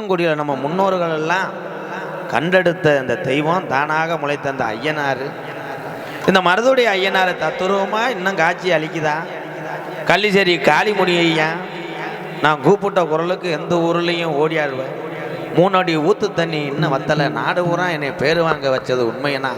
மருதங்குடியில் நம்ம முன்னோர்கள் எல்லாம் கண்டெடுத்த இந்த தெய்வம் தானாக முளைத்த அந்த ஐயனார். இந்த மருதுடைய ஐயனார் தத்துருவமாக இன்னும் காட்சி அளிக்குதா? கள்ளிச்சேரி காளிமுடி ஐயா நான் கூப்பிட்ட குரலுக்கு எந்த ஊர்லேயும் ஓடியாடுவேன் மூணடி ஊத்து தண்ணி இன்னும் வத்தலை. நாடு பூரா என்னை பேர் வாங்க வச்சது உண்மையனா?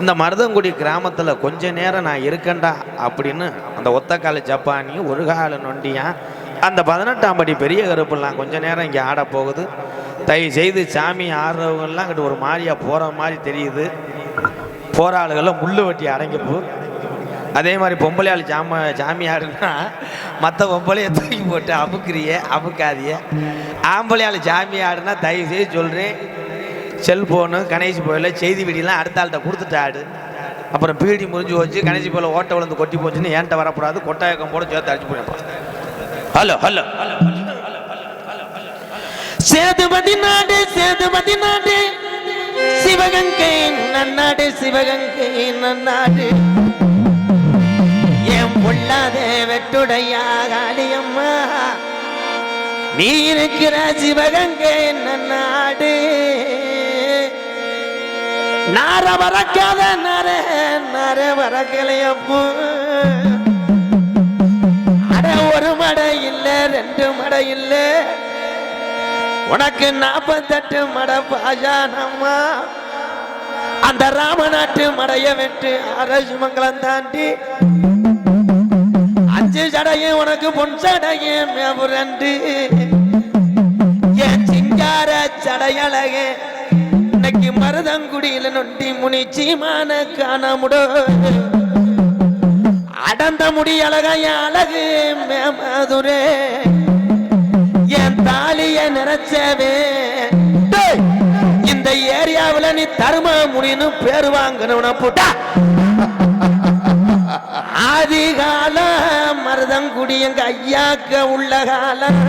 இந்த மருதங்குடி கிராமத்தில் கொஞ்ச நேரம் நான் இருக்கேன்டா அப்படின்னு அந்த ஒத்தக்கால ஜப்பானி ஒரு கால நொண்டியான் அந்த பதினெட்டாம் படி பெரிய கருப்புலாம் கொஞ்ச நேரம் இங்கே ஆட போகுது. தயவு செய்து சாமி ஆடுறவங்கெல்லாம் கிட்ட ஒரு மாதிரியாக போகிற மாதிரி தெரியுது. போகிற ஆளுகள்லாம் முள்ளு வெட்டி அடங்கிப்பு அதே மாதிரி பொம்பளை ஆள் சாம சாமியாருன்னா மற்ற பொம்பளையை தூக்கி போட்டு அமுக்குறிய அமுக்காதிய. ஆம்பளையாள் ஆடுனா தயவு செய்து சொல்கிறேன் செல்ஃபோனு கணேஷ் போயில செய்தி வீடியெல்லாம் அடுத்த ஆள்கிட்ட கொடுத்துட்டாடு அப்புறம் பீடி முறிஞ்சு வச்சு கணேஷ் போயில ஓட்டை விழுந்து கொட்டி போச்சுன்னு ஏன்ட்ட வரக்கூடாது கொட்டாயக்கம் போட சேர்த்து அடிச்சு போயிருப்பான் ஹலோ ஹலோ சேதுபதி நாடு சேதுபதி நாடு. சிவகங்கை நன்னாடு சிவகங்கை நன்னாடு. என் பொல்லாத வெட்டுடையா காளியம்மா. நீ இருக்கிற சிவகங்கை நன்னாடு. நார வரக்காத நர நர வரக்கலையப்போ ரெண்டு மடை இல்ல உனக்கு நாற்பத்தெட்டு மட பாஜானம்மா அந்த ராமநாட்டு மடைய வெட்டு அரசு மங்கலம் தாண்டி. அஞ்சு சடையும் உனக்கு பொன் சடையும் ரெண்டு. என் சிங்கார சடையழக இன்னைக்கு மருதங்குடியில நொண்டி முனி சீமான காணமுடோ. அடந்த முடி அழகாய அழகு மேமதுரே என் தாலிய நிறைச்சவே. டேய், இந்த ஏரியாவுல நீ தரும முடின்னு பேரு வாங்கணும்னா போட்டா. ஆதி காலம் மருதங்குடி எங்க ஐயாக்க உள்ள காலம்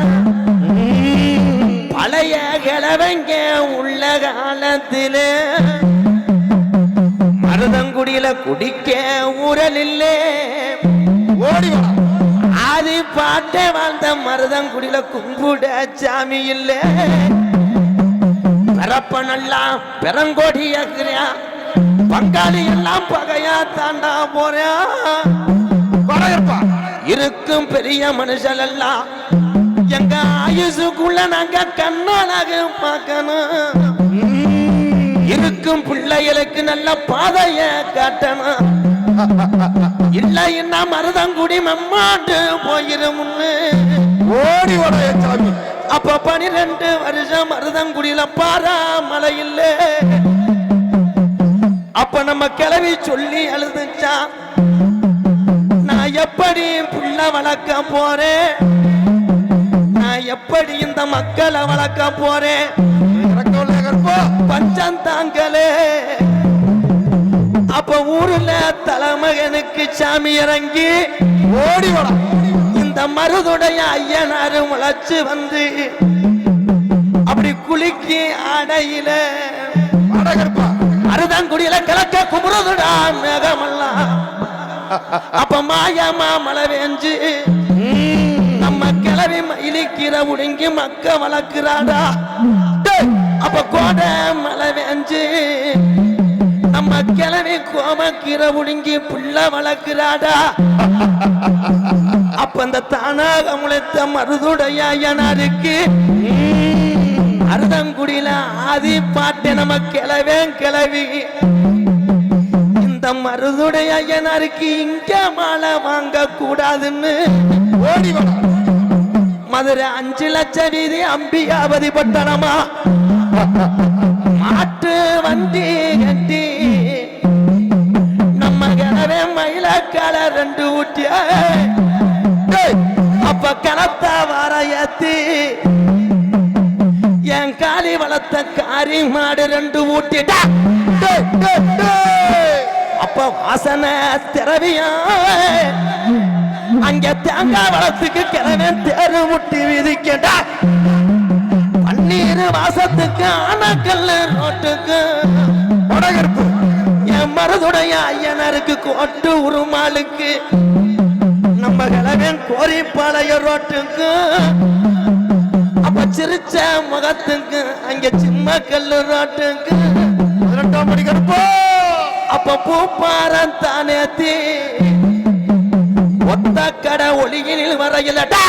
பழைய கிழவங்க உள்ள காலத்திலே. மருதங்குடியில குடிக்க ஊரல் இல்லே ஓடி ஆதி பாட்டே வாழ்ந்த மருதங்குடியில கும்பிட சாமி இல்ல பிறப்பனெல்லாம் பெரங்கோடி ஏக்குறியா பங்காளி எல்லாம் பகையா தாண்டா போறா. வடகற்பா இருக்கும் பெரிய மனுஷன் எல்லாம் எங்க ஆயுசுக்குள்ள நாங்க கண்ணாலாக பார்க்கணும். இருக்கும் பிள்ளைகளுக்கு நல்ல பாதைய காட்டணும். இல்லைன்னா மருதங்குடி மம்மாண்டு போயிரும் ஓடி வர சாமி. அப்ப பனிரெண்டு வருஷம் மருதங்குடியில பாரா மழை இல்ல. அப்ப நம்ம கிளவி சொல்லி அழுதுச்சா? நான் எப்படி புள்ள வளர்க்க போறேன்? நான் எப்படி இந்த மக்களை வளர்க்க போறேன்? கற்பா பஞ்சம் தாங்களே. அப்ப ஊர்ல தலைமகனுக்கு சாமி இறங்கி ஓடி வாடா. இந்த மருதுடைய ஐயனாரு முளைச்சு வந்து அப்படி குலுக்கி ஆடையில வடகற்பா அறுதாங்குடியில கிழக்க குமுறதுடா மேகமெல்லாம். அப்ப மாயமா மழை வேஞ்சு நம்ம கிளவி மயிலிக்கிற உடுங்கி மக்க வளர்க்கிறாடா. அப்ப கோடை மழை வேஞ்சு நம்ம கிளவி கோமக்கிற உடுங்கி புள்ள வளர்க்கிறாடா? அப்ப அந்த தானாக முளைத்த மருதுடைய ஐயனாருக்கு அருதங்குடியில ஆதி பாட்டு நம்ம கிளவே கிளவி இந்த மருதுடைய ஐயனாருக்கு இங்க மாலை வாங்க கூடாதுன்னு ஓடி மதுரை அஞ்சு லட்சம் வீதி அம்பிகாபதி பட்டணமா மாட்டு வண்டி கட்டி நம்ம கிணவே மயிலக்கால ரெண்டு ஊட்டிய அப்ப கணத்த வர ஏத்தி. என் காலி வளர்த்த காரி மாடு ரெண்டு ஊட்டிட்டா அப்ப வாசனை திரவியா? அங்க தேங்காய் வளத்துக்கு கிழவன் தேரு முட்டி விதிக்கடா பன்னீர் வாசத்துக்கு ஆனக்கல்ல ரோட்டுக்கு. வடகற்பு என் மருதுடைய ஐயனருக்கு கோட்டு உருமாளுக்கு நம்ம கிழவன் கோரிப்பாளைய ரோட்டுக்கு. அப்ப சிரிச்ச முகத்துக்கு அங்க சின்ன கல்லு ரோட்டுக்கு. பதினெட்டாம் படி கருப்பா. அப்ப பூப்பாரன் தானே தீ. ஒத்த கடை ஒளியினில் வரையிலடா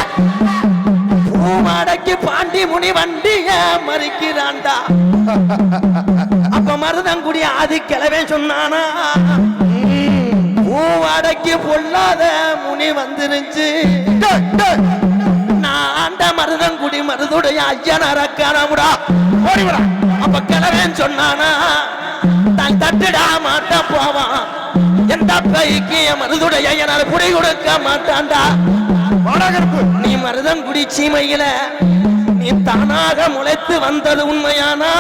பூமாடைக்கு பாண்டி முனி வண்டிய மறிக்கிறான்டா அப்ப மருதங்குடி ஆதி கிளவே சொன்னானா? பூவாடைக்கு பொல்லாத முனி வந்துருச்சு நான் ஆண்ட மருதங்குடி மருதுடைய ஐயனார காணமுடா அப்ப கிளவேன் சொன்னானா தான் தட்டுடா மாட்ட போவான். எந்த பைக்கு என் மருதுடைய ஐயனார் புடி கொடுக்க மாட்டான்டா வாடா கருப்பு நீ மருதங்குடி சீமையில நீ தானாக முளைத்து வந்தது உண்மையானா?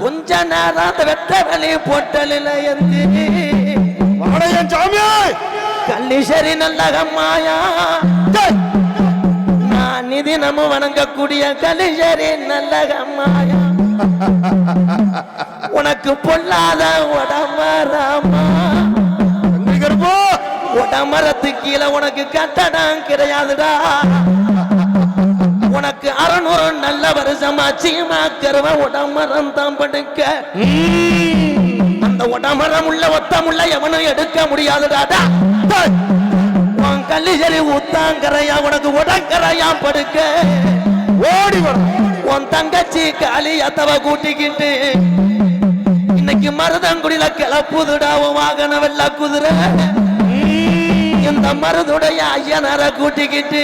கொஞ்ச நேரம் அந்த வெட்ட வெளி பொட்டலில் இருந்து வாடா என் சாமி கள்ளீஸ்வரி நல்லகம்மாயா நான் நிதி நம்ம வணங்கக்கூடிய கலிஜரி நல்லகம்மாயா உனக்கு பொல்லாத தம்பி கருப்பு உடமரத்து கீழே உனக்கு கட்டடம் கிடையாதுடா. உனக்கு அறநூறு நல்ல வருஷமா சீமா கருவ உடமரம் தான் படுக்க. அந்த உடமரம் உள்ள ஒத்தமுள்ள எவனும் எடுக்க முடியாதுடா. டேய், உன் கல்லிசரி ஊத்தாங்கரையா உனக்கு உடங்கரையா படுக்க. ஓடி உன் தங்கச்சி காளி அத்தவ கூட்டிக்கிட்டு இன்னைக்கு மருதங்குடியில கிளப்புதுடா உன் வாகன வெள்ள குதிரை. இந்த மருதுடைய ஐயனர கூட்டிக்கிட்டு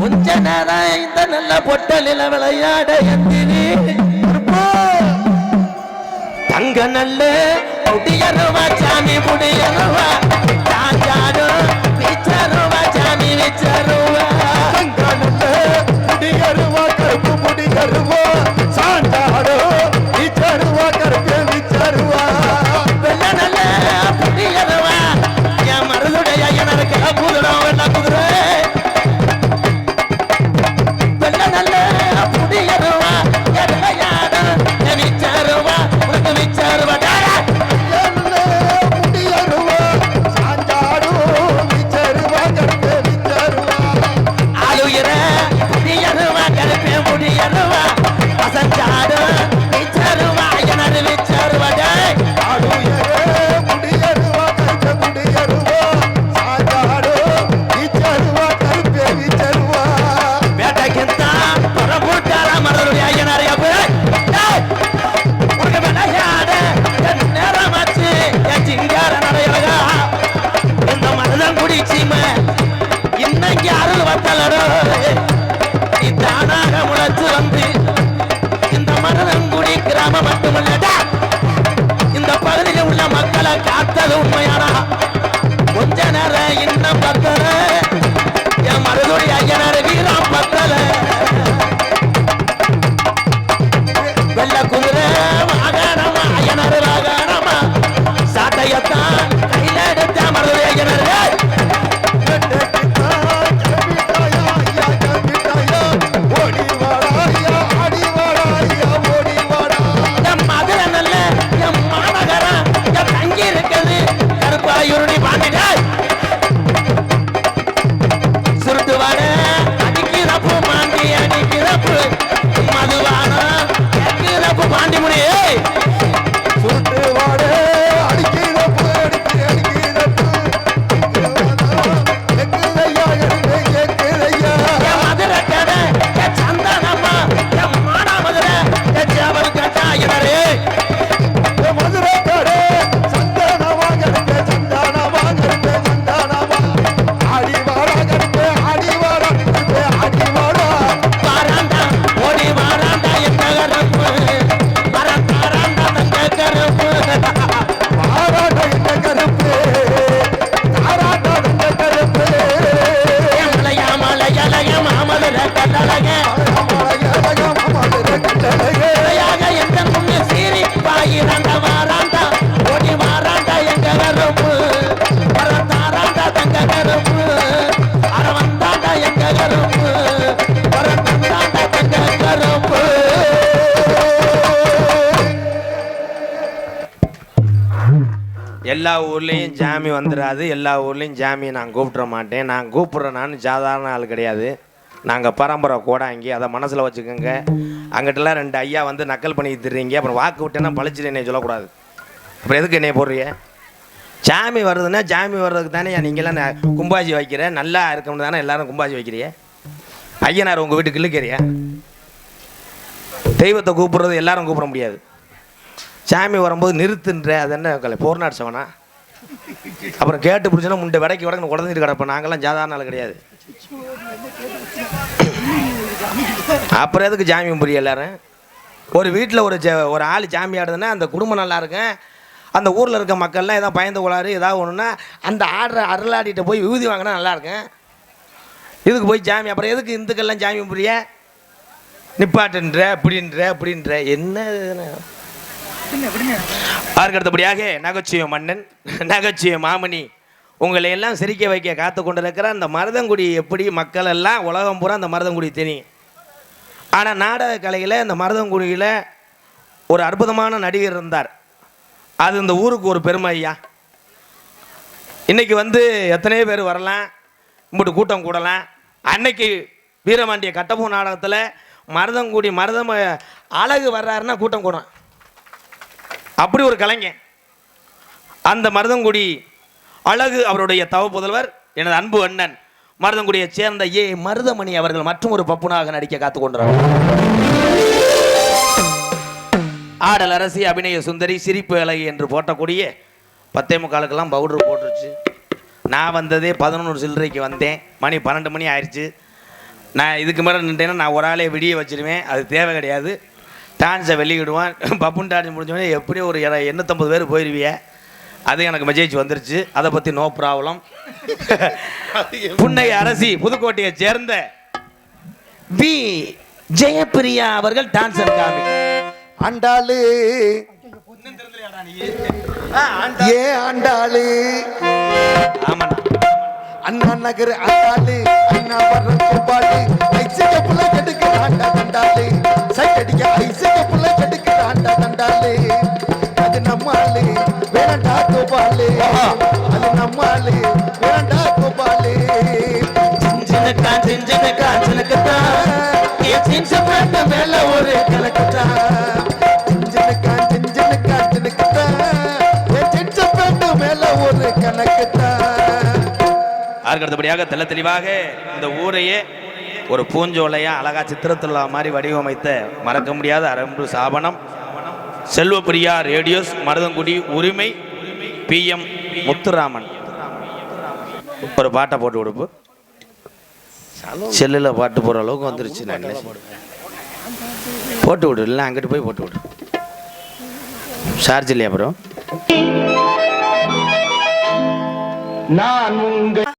கொஞ்ச நேரம் இந்த நல்ல பொட்டலில விளையாட எந்திரி. தங்க நல்ல புடியருவா சாமி புடியருவா தாஞ்சாடும் விச்சருவா சாமி விச்சருவா காத்தது எல்லா ஊர்லேயும் ஜாமி வந்துடாது எல்லா ஊர்லேயும் ஜாமி நான் கூப்பிட்ற மாட்டேன். நான் கூப்பிட்றேன் நான் சாதாரண ஆள் கிடையாது. நாங்கள் பரம்பரை கோடாங்கி அதை மனசில் வச்சுக்கோங்க. அங்கிட்டலாம் ரெண்டு ஐயா வந்து நக்கல் பண்ணி தர்றீங்க. அப்புறம் வாக்கு விட்டேன்னா பழிச்சிட்டு என்னை சொல்லக்கூடாது. அப்புறம் எதுக்கு என்னை போடுறீங்க? சாமி வருதுன்னா சாமி வர்றதுக்கு தானே நீங்களாம் நான் கும்பாஜி வைக்கிற நல்லா இருக்கணும் தானே எல்லாரும் கும்பாஜி வைக்கிறீங்க ஐயனார் உங்கள் வீட்டுக்கு இழுக்கிறியா தெய்வத்தை கூப்பிட்றது எல்லாரும் கூப்பிட முடியாது. சாமி வரும்போது நிறுத்துன்ற அது என்ன கலை போர்நாடு சவனா? அப்புறம் கேட்டு பிடிச்சோன்னா முண்டை விடைக்கு விடக்கு உடஞ்சிட்டு கிடப்போம். நாங்களாம் சாதாரண ஆள் கிடையாது. அப்புறம் எதுக்கு ஜாமியம் புரிய எல்லாரும்? ஒரு வீட்டில் ஒரு ஜ- ஒரு ஆள் ஜாமி ஆடுதுன்னா அந்த குடும்பம் நல்லா இருக்கும். அந்த ஊரில் இருக்க மக்கள்லாம் எதாவது பயந்து கொள்ளாரு ஏதாவது ஒன்றுன்னா அந்த ஆடுற அருளாடிட்ட போய் விபூதி வாங்கினா நல்லாயிருக்கும் இதுக்கு போய் ஜாமி அப்புறம் எதுக்கு இந்துக்கள்லாம் ஜாமியம் புரிய? நிப்பாட்டுன்ற அப்படின்ற அப்படின்ற என்ன இதுன்னு? அடுத்தபடியாக நகைச்சுவை மன்னன் நகைச்சுவை மாமணி உங்களை எல்லாம் சிரிக்க வைக்க காத்து கொண்டிருக்கிற அந்த மருதங்குடி எப்படி மக்கள் எல்லாம் உலகம் பூரா அந்த மருதங்குடி தெரியும் ஆனால் நாடக கலையில் இந்த மருதங்குடியில் ஒரு அற்புதமான நடிகர் இருந்தார். அது இந்த ஊருக்கு ஒரு பெருமை ஐயா. இன்றைக்கி வந்து எத்தனையோ பேர் வரலாம் இம்புட்டு கூட்டம் கூடலாம். அன்னைக்கு வீரமாண்டிய கட்டபொம்மன் நாடகத்தில் மருதங்குடி மருதம் அழகு வர்றாருன்னா கூட்டம் கூடும். அப்படி ஒரு கலைஞன். அந்த மருதங்குடி அழகு அவருடைய தவ புதல்வர் எனது அன்பு அண்ணன். மருதங்குடியை சேர்ந்த ஏ மருதமணி அவர்கள் மற்றும் ஒரு பப்புனாக நடிக்க காத்து கொண்டார் ஆடல் அரசி அபிநய சுந்தரி சிரிப்பு அழகி என்று போட்டக்கூடிய பத்தே முக்காலுக்கெல்லாம் பவுடர் போட்டுருச்சு. நான் வந்ததே பதினொன்று சில்லறைக்கு வந்தேன். மணி பன்னெண்டு மணி ஆயிடுச்சு நான் இதுக்கு மேலே நின்றேன்னா நான் ஒரு ஆளே விடிய வச்சிருவேன். அது தேவை கிடையாது. டான்ஸை வெளியிடுவான் பப்புன் டான்ஸ் முடிஞ்சோடனே எப்படியும் ஒரு எண்ண- எண்ணூத்தம்பது பேர் போயிடுவிய அது எனக்கு மெசேஜ் வந்துருச்சு. அதை பற்றி நோ ப்ராப்ளம் புன்னை அரசி புதுக்கோட்டையை சேர்ந்த பி ஜெயப்பிரியா அவர்கள் டான்ஸர் காமி. ஆண்டாளு. ஏ ஆண்டாளு. ஆமாண்ணா. அண்ணா நகர் ஆண்டாளு. அண்ணா வர்ற கோபாலு. ஐசக புள்ள கெடுக்க ஆண்டா தண்டாளு. சைட் அடிக்க ஐசக புள்ள கெடுக்க ஆண்டா தண்டாளு. அது நம்ம கோபாலு அது கோபாலு என் மேல ஒரு கலக்கத்தா சிஞ்சனுக்கா சிஞ்சனுக்கா சினுக்குத்தா என் மேல ஒரு தெள்ள தெளிவாக இந்த ஊரையே ஒரு பூஞ்சோலையா அழகா சித்திரத்துள்ள மாதிரி வடிவமைத்த மறக்க முடியாத அரம்பு சாபனம். செல்வப்பிரியா ரேடியோஸ் மருதங்குடி உரிமை பிஎம் முத்துராமன். ஒரு பாட்டை போட்டு கொடுப்பு. செல்லில் பாட்டு போடுற அளவுக்கு வந்துருச்சு நான் போட்டு விடு இல்லை அங்கிட்டு போய் போட்டு விடு. சார்ஜ் இல்லையா அப்புறம் நான் உங்க